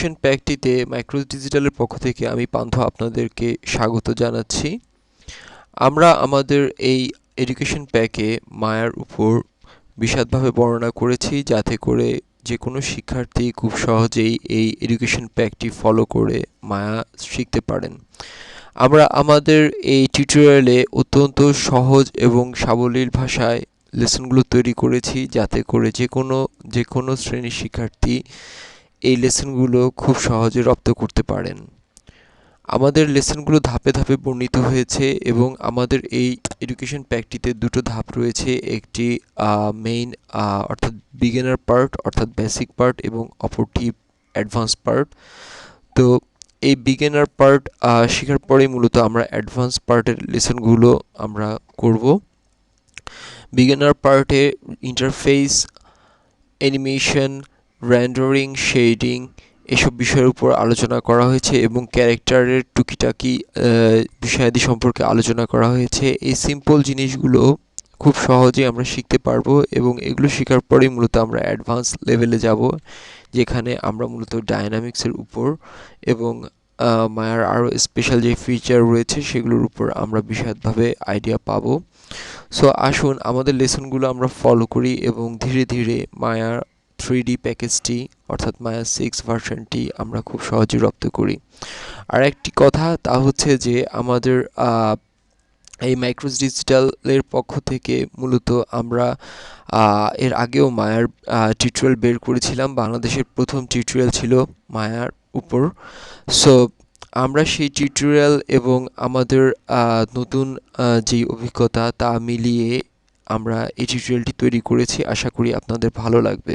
Education প্যাকটিতে মাইক্রোস ডিজিটালের পক্ষ থেকে আমি পান্থ আপনাদেরকে স্বাগত জানাচ্ছি। আমরা আমাদের এই এডুকেশন প্যাকে মায়ার উপর বিশদভাবে বর্ণনা করেছি যাতে করে যে কোনো শিক্ষার্থী খুব সহজেই এই এডুকেশন প্যাকটি ফলো করে মায়া শিখতে পারেন। আমরা আমাদের এই টিউটোরিয়ালে অত্যন্ত সহজ এবং সাবলীল ভাষায় লেসনগুলো তৈরি করেছি যাতে করে যে কোনো যে কোনো শ্রেণির শিক্ষার্থী এই লেসনগুলো খুব সহজে রপ্ত করতে পারেন। আমাদের লেসনগুলো ধাপে ধাপে বর্ণিত হয়েছে এবং আমাদের এই এডুকেশন প্যাকটিতে দুটো ধাপ রয়েছে। একটি মেইন অর্থাৎ বিগিনার পার্ট অর্থাৎ বেসিক পার্ট এবং অপরটি অ্যাডভান্স পার্ট তো এই বিগিনার পার্ট শেখার পরে মূলত আমরা অ্যাডভান্স পার্টের লেসনগুলো আমরা করব। বিগিনার পার্টে ইন্টারফেস অ্যানিমেশন র্যান্ডারিং শেডিং এসব বিষয়ের উপর আলোচনা করা হয়েছে এবং ক্যারেক্টারের টুকিটাকি বিষয়াদি সম্পর্কে আলোচনা করা হয়েছে। এই সিম্পল জিনিসগুলো খুব সহজে আমরা শিখতে পারব এবং এগুলো শেখার পরেই মূলত আমরা অ্যাডভান্স লেভেলে যাব, যেখানে আমরা মূলত ডায়নামিক্সের উপর এবং মায়ার আরও স্পেশাল যে ফিচার রয়েছে সেগুলোর উপর আমরা বিশদভাবে আইডিয়া পাবো। সো আসুন আমাদের লেসনগুলো আমরা ফলো করি এবং ধীরে ধীরে মায়ার থ্রি ডি প্যাকেজটি অর্থাৎ মায়া সিক্স ভার্সনটি আমরা খুব সহজে রপ্ত করি। আর একটি কথা তা হচ্ছে যে আমাদের এই মাইক্রোস ডিজিটালের পক্ষ থেকে মূলত আমরা এর আগেও মায়ার টিউটোরিয়াল বের করেছিলাম। বাংলাদেশের প্রথম টিউটোরিয়াল ছিল মায়ার উপর। সো আমরা সেই টিউটোরিয়াল এবং আমাদের নতুন যেই অভিজ্ঞতা তা মিলিয়ে আমরা এই টিউটোরিয়ালটি তৈরি করেছি। আশা করি আপনাদের ভালো লাগবে।